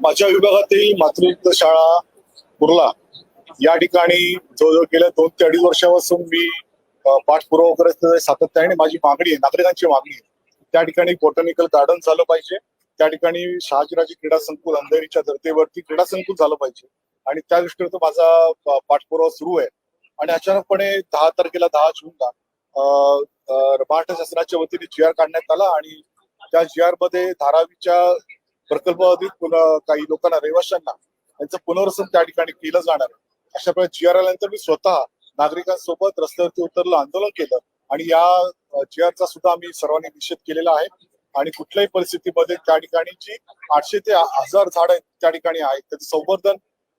माझ्या विभागातील मातृयुक्त शाळा कुर्ला या ठिकाणी जवळजवळ गेल्या दोन ते अडीच वर्षापासून मी पाठपुरावा करत आहे. सातत्याने आणि माझी मागणी आहे नागरिकांची मागणी आहे. त्या ठिकाणी बॉटनिकल गार्डन झालं पाहिजे. त्या ठिकाणी शहाजीराजे क्रीडा संकुल अंधेरीच्या धर्तीवरती क्रीडा संकुल झालं पाहिजे. आणि त्या दृष्टीने तो माझा पाठपुरावा सुरू आहे. आणि अचानकपणे दहा तारखेला दहा जूनला अ, महाराष्ट्र शासनाच्या वतीने जी आर काढण्यात आला आणि त्या जी आरमध्ये धारावीच्या प्रकल्पावधीत पुन्हा काही लोकांना रहिवाशांना यांचं पुनर्वसन त्या ठिकाणी केलं जाणार अशा प्रकारे जी आर आल्यानंतर मी स्वतः नागरिकांसोबत रस्त्यावरती उतरलं आंदोलन केलं आणि या जी आरचा सुद्धा आम्ही सर्वांनी निषेध केलेला आहे. आणि कुठल्याही परिस्थितीमध्ये त्या ठिकाणी जी आठशे ते हजार झाड त्या ठिकाणी आहेत त्याचं संवर्धन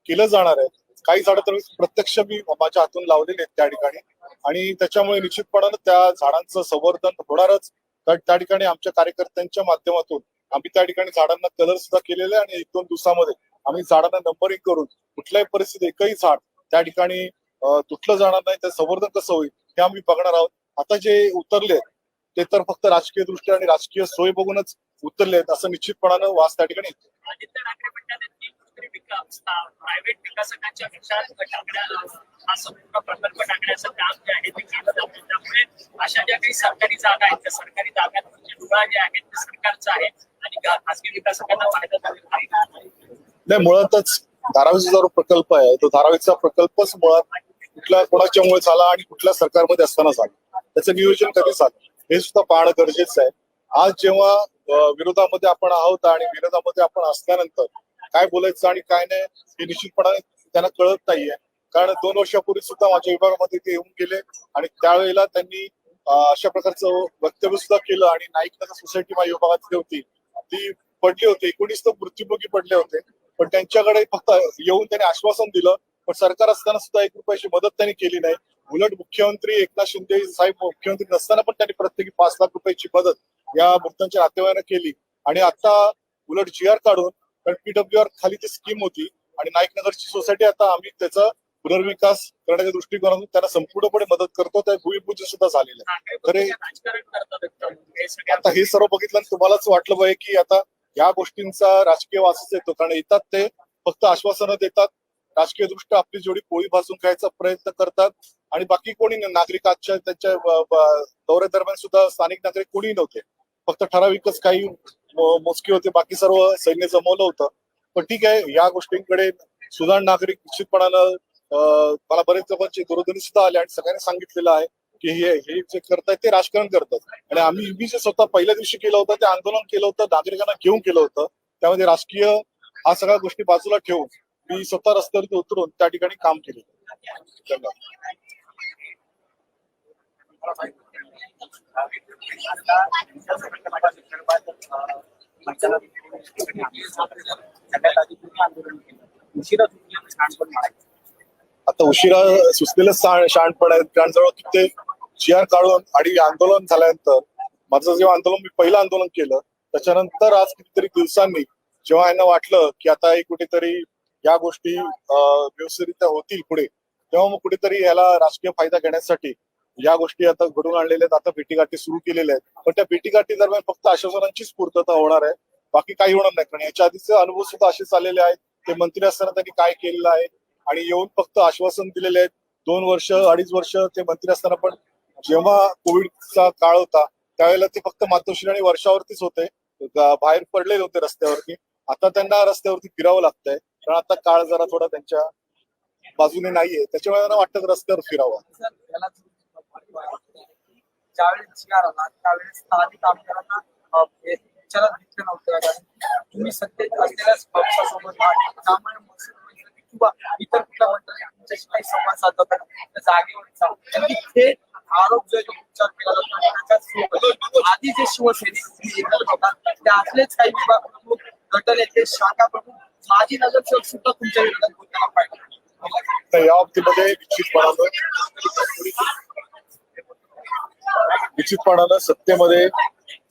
केलं जाणार आहे. काही झाडं तर प्रत्यक्ष मी माझ्या हातून लावलेले आहेत त्या ठिकाणी. आणि त्याच्यामुळे निश्चितपणानं त्या झाडांचं संवर्धन होणारच. तर त्या ठिकाणी आमच्या कार्यकर्त्यांच्या माध्यमातून आम्ही त्या ठिकाणी झाडांना कलर सुद्धा केलेले आहे आणि एक दोन दिवसामध्ये आम्ही झाडांना नंबरिंग करून कुठल्याही परिस्थितीत एकही झाड त्या ठिकाणी तुटलं जाणार नाही. त्याचं संवर्धन कसं होईल हे आम्ही बघणार आहोत. आता जे उतरले ते तर फक्त राजकीय दृष्ट्या आणि राजकीय सोय बघूनच उतरले आहेत असं निश्चितपणानं वास त्या ठिकाणी प्रायव्हेट प्रकल्प टाकण्याचं काम जे आहे ते केलं त्यामुळे अशा ज्या काही सरकारी जागा आहेत त्या सरकारी जागांचे म्हणजे डोळा जे आहेत ते सरकारचं आहे. नाही मुळातच धारावीचा जो प्रकल्प आहे तो धारावीचा प्रकल्पच मुळात कुठल्या कोणाच्यामुळे झाला आणि कुठल्या सरकारमध्ये असताना झाला? त्याचं नियोजन कधी झालं? हे सुद्धा पाहणं गरजेचं आहे. आज जेव्हा विरोधामध्ये आपण आहोत आणि विरोधामध्ये आपण असल्यानंतर काय बोलायचं आणि काय नाही हे निश्चितपणाने त्यांना कळत नाहीये. कारण दोन वर्षापूर्वी सुद्धा माझ्या विभागामध्ये ते येऊन गेले आणि त्यावेळेला त्यांनी अशा प्रकारचं वक्तव्य सुद्धा केलं आणि नाईक नगर सोसायटी माझ्या विभागात होती. ती पडली होती. एकोणीस तर मृत्यूमुखी पडले होते. पण त्यांच्याकडे फक्त येऊन त्यांनी आश्वासन दिलं. पण सरकार असताना सुद्धा एक रुपयाची मदत त्यांनी केली नाही. उलट मुख्यमंत्री एकनाथ शिंदे साहेब मुख्यमंत्री नसताना पण त्यांनी प्रत्येकी पाच लाख रुपयाची मदत या मृतांच्या नातेवाईकांना केली. आणि आता उलट जी आर काढून कारण पीडब्ल्यू आर खाली ती स्कीम होती. आणि नाईक नगरची सोसायटी आता आम्ही त्याचं पुनर्विकास करण्याच्या दृष्टिकोनातून त्यांना संपूर्णपणे मदत करतो. त्या भूमिपूजन सुद्धा झालेलं आहे. आता. हे सर्व बघितलं तुम्हालाच वाटलं पाहिजे की आता या गोष्टींचा राजकीय वासच येतो. कारण येतात ते फक्त आश्वासनं देतात. राजकीय दृष्ट्या आपली जोडी पोळी भाजून खायचा प्रयत्न करतात. आणि बाकी कोणी नाही. नागरिक आजच्या त्यांच्या दौऱ्यादरम्यान सुद्धा स्थानिक नागरिक कोणी नव्हते. फक्त ठराविकच काही मोजके होते. बाकी सर्व सैन्य जमवलं होतं. पण ठीक आहे या गोष्टींकडे सुधारण नागरिक निश्चितपणानं मला बरेच लोकांचे दूरध्वनी सुद्धा आले आणि सगळ्यांनी सांगितलेलं आहे की हे हे जे करतायत ते राजकारण करतात. आणि आम्ही मी जे स्वतः पहिल्या दिवशी केलं होतं ते आंदोलन केलं होतं नागरिकांना घेऊन केलं होतं. त्यामध्ये राजकीय हा सगळ्या गोष्टी बाजूला ठेवून मी स्वतः रस्त्यावरती उतरून त्या ठिकाणी काम केलं. धन्यवाद. आता उशिरा सुचलेलं सा- शहाणपण आहे कारण जवळ ते जी आर काढून आणि आंदोलन झाल्यानंतर माझं जेव्हा आंदोलन मी पहिलं आंदोलन केलं त्याच्यानंतर आज कितीतरी दिवसांनी जेव्हा यांना वाटलं की आता हे कुठेतरी या गोष्टी व्यवस्थितरित्या होतील पुढे तेव्हा मग कुठेतरी याला राजकीय फायदा घेण्यासाठी या गोष्टी आता घडून आणलेल्या आहेत. आता भेटीगाठी सुरू केलेल्या आहेत. पण त्या भेटीगाठी दरम्यान फक्त आश्वासनांचीच पूर्तता होणार आहे. बाकी काही होणार नाही. कारण याच्या आधीचे अनुभव सुद्धा असेच आलेले आहेत. ते मंत्री असताना त्यांनी काय केलेलं आहे? आणि येऊन फक्त आश्वासन दिलेले आहेत. दोन वर्ष अडीच वर्ष ते मंत्री असताना पण जेव्हा कोविडचा काळ होता त्यावेळेला ते फक्त मातोश्री आणि वर्षावरतीच होते. बाहेर पडलेले होते रस्त्यावरती. आता त्यांना रस्त्यावरती फिरावं लागतंय. कारण आता काळ जरा थोडा त्यांच्या बाजूने नाहीये. त्याच्यामुळे त्यांना वाटतं रस्त्यावर फिरावं. ज्यावेळेस त्यावेळेस किंवा इतर कुठल्या मंडळी तुमच्याशी काही संवाद साधतात त्या जागेवरचा आणि आरोप जो उपचार केला जातो आणि त्याच्यासोबत आधी जे शिवसैनिक तुम्ही एकत्र होता त्यातलेच काही विभाग प्रमुख गट नेते शाखा प्रमुख माजी नगरसेवक सुद्धा तुमच्या विरोधात बोलताना पाहिजे या बाबतीमध्ये निश्चितपणानं निश्चितपणानं सत्तेमध्ये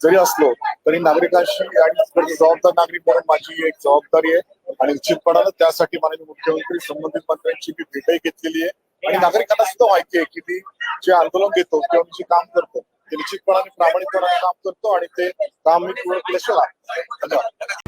जरी असलो तरी नागरिकांशी आणि जबाबदार नागरिक म्हणून माझी एक जबाबदारी आहे. आणि निश्चितपणानं त्यासाठी माननीय मुख्यमंत्री संबंधित मंत्र्यांची मी भेटही घेतलेली आहे. आणि नागरिकांना सुद्धा माहिती आहे की मी जे आंदोलन घेतो किंवा मी जे काम करतो ते निश्चितपणाने प्रामाणिकपणाने काम करतो आणि ते काम मी पूर्ण केल्याशिवाय धन्यवाद.